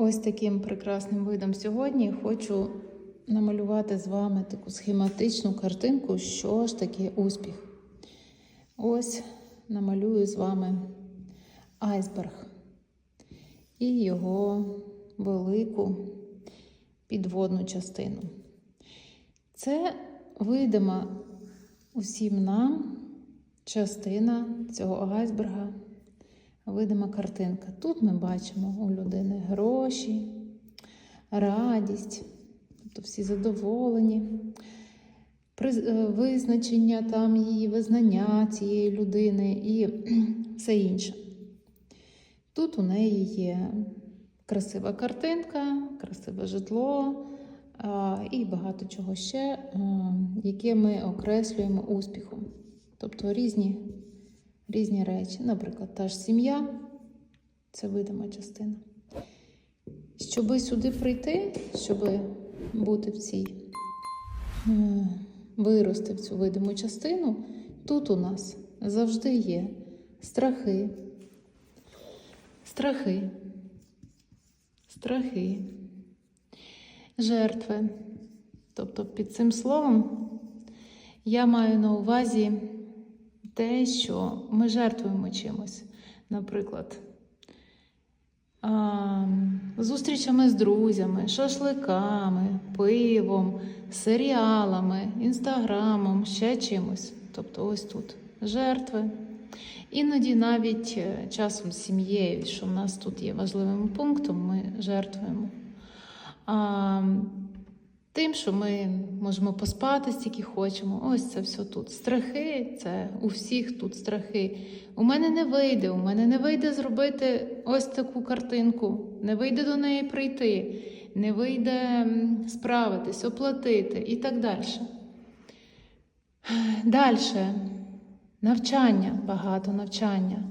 Ось таким прекрасним видом сьогодні хочу намалювати з вами таку схематичну картинку, що ж таке успіх. Ось намалюю з вами айсберг і його велику підводну частину. Це видима усім нам частина цього айсберга, видима картинка. Тут ми бачимо у людини гроші, радість, тобто всі задоволені, е, визначення там її визнання цієї людини і все інше. Тут у неї є красива картинка, красиве житло і багато чого ще, яке ми окреслюємо успіхом. Тобто різні, різні речі. Наприклад, та ж сім'я це видима частина. Щоби сюди прийти, щоб бути в цій, е, вирости в цю видиму частину, тут у нас завжди є страхи, страхи, страхи, жертви. Тобто під цим словом я маю на увазі те, що ми жертвуємо чимось. Наприклад, а, зустрічами з друзями, шашликами, пивом, серіалами, інстаграмом, ще чимось. Тобто ось тут жертви. Іноді навіть е, часом з сім'єю, що в нас тут є важливим пунктом, ми жертвуємо. А, тим, що ми можемо поспати стільки хочемо. Ось це все тут. Страхи, це у всіх тут страхи. У мене не вийде, у мене не вийде зробити ось таку картинку, не вийде до неї прийти, не вийде справитись, оплатити і так далі. Далі. Навчання, багато навчання.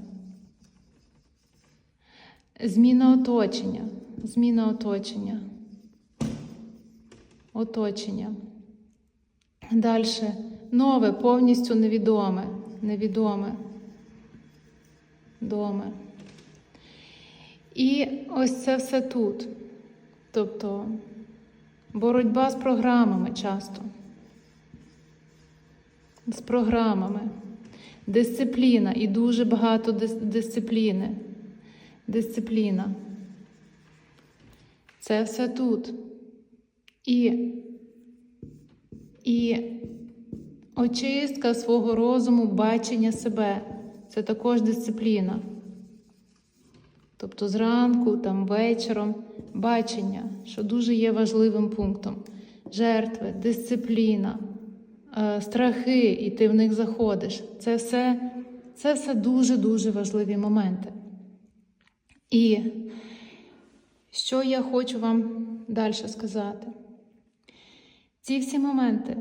Зміна оточення. Зміна оточення. Оточення. Далі. Нове, повністю невідоме. Невідоме. Доме. І ось це все тут. Тобто боротьба з програмами часто. З програмами. Дисципліна і дуже багато дис- дисципліни. Дисципліна. Це все тут. І, і очистка свого розуму, бачення себе. Це також дисципліна. Тобто зранку, там вечором бачення, що дуже є важливим пунктом. Жертви, дисципліна, е, страхи, і ти в них заходиш. Це все, це все дуже-дуже важливі моменти. І що я хочу вам далі сказати? Ці всі моменти,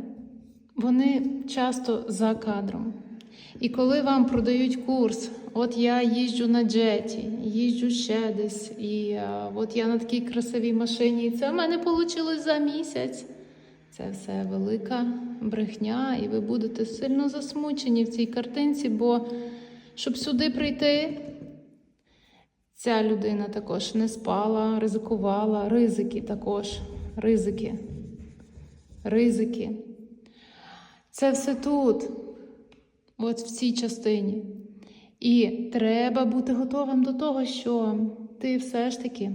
вони часто за кадром. І коли вам продають курс, от я їжджу на джеті, їжджу ще десь, і а, от я на такій красивій машині, і це в мене вийшло за місяць. Це все велика брехня, і ви будете сильно засмучені в цій картинці, бо щоб сюди прийти, ця людина також не спала, ризикувала, ризики також, ризики, ризики. Це все тут, от в цій частині. І треба бути готовим до того, що ти все ж таки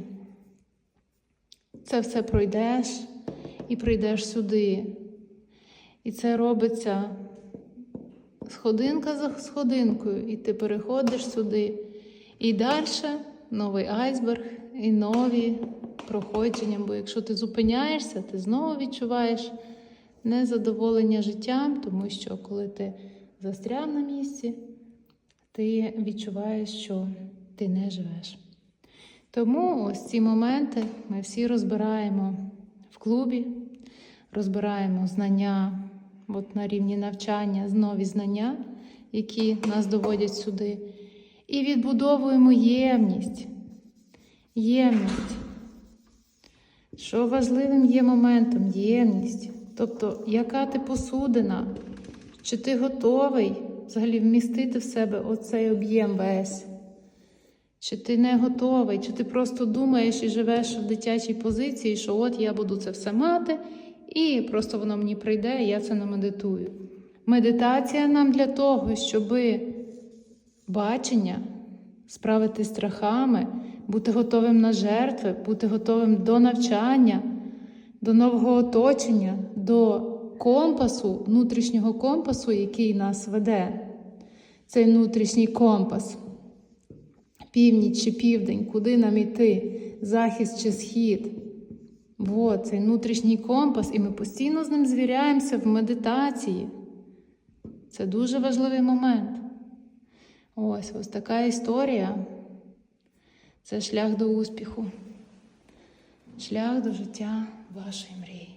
це все пройдеш і прийдеш сюди. І це робиться сходинка за сходинкою, і ти переходиш сюди. І далі новий айсберг і нові проходження. Бо якщо ти зупиняєшся, ти знову відчуваєш незадоволення життям, тому що коли ти застряв на місці, ти відчуваєш, що ти не живеш. Тому ось ці моменти ми всі розбираємо в клубі, розбираємо знання от на рівні навчання, нові знання, які нас доводять сюди, і відбудовуємо ємність. Ємність. Що важливим є моментом ємність. Тобто, яка ти посудина, чи ти готовий взагалі вмістити в себе оцей об'єм весь? Чи ти не готовий, чи ти просто думаєш і живеш в дитячій позиції, що от я буду це все мати, і просто воно мені прийде, і я це намедитую. Медитація нам для того, щоб бачення, справитись з страхами, бути готовим на жертви, бути готовим до навчання, до нового оточення, до компасу, внутрішнього компасу, який нас веде. Цей внутрішній компас. Північ чи південь, куди нам йти, захід чи схід. Вот, цей внутрішній компас, і ми постійно з ним звіряємося в медитації. Це дуже важливий момент. Ось ось така історія. Це шлях до успіху, шлях до життя вашої мрії.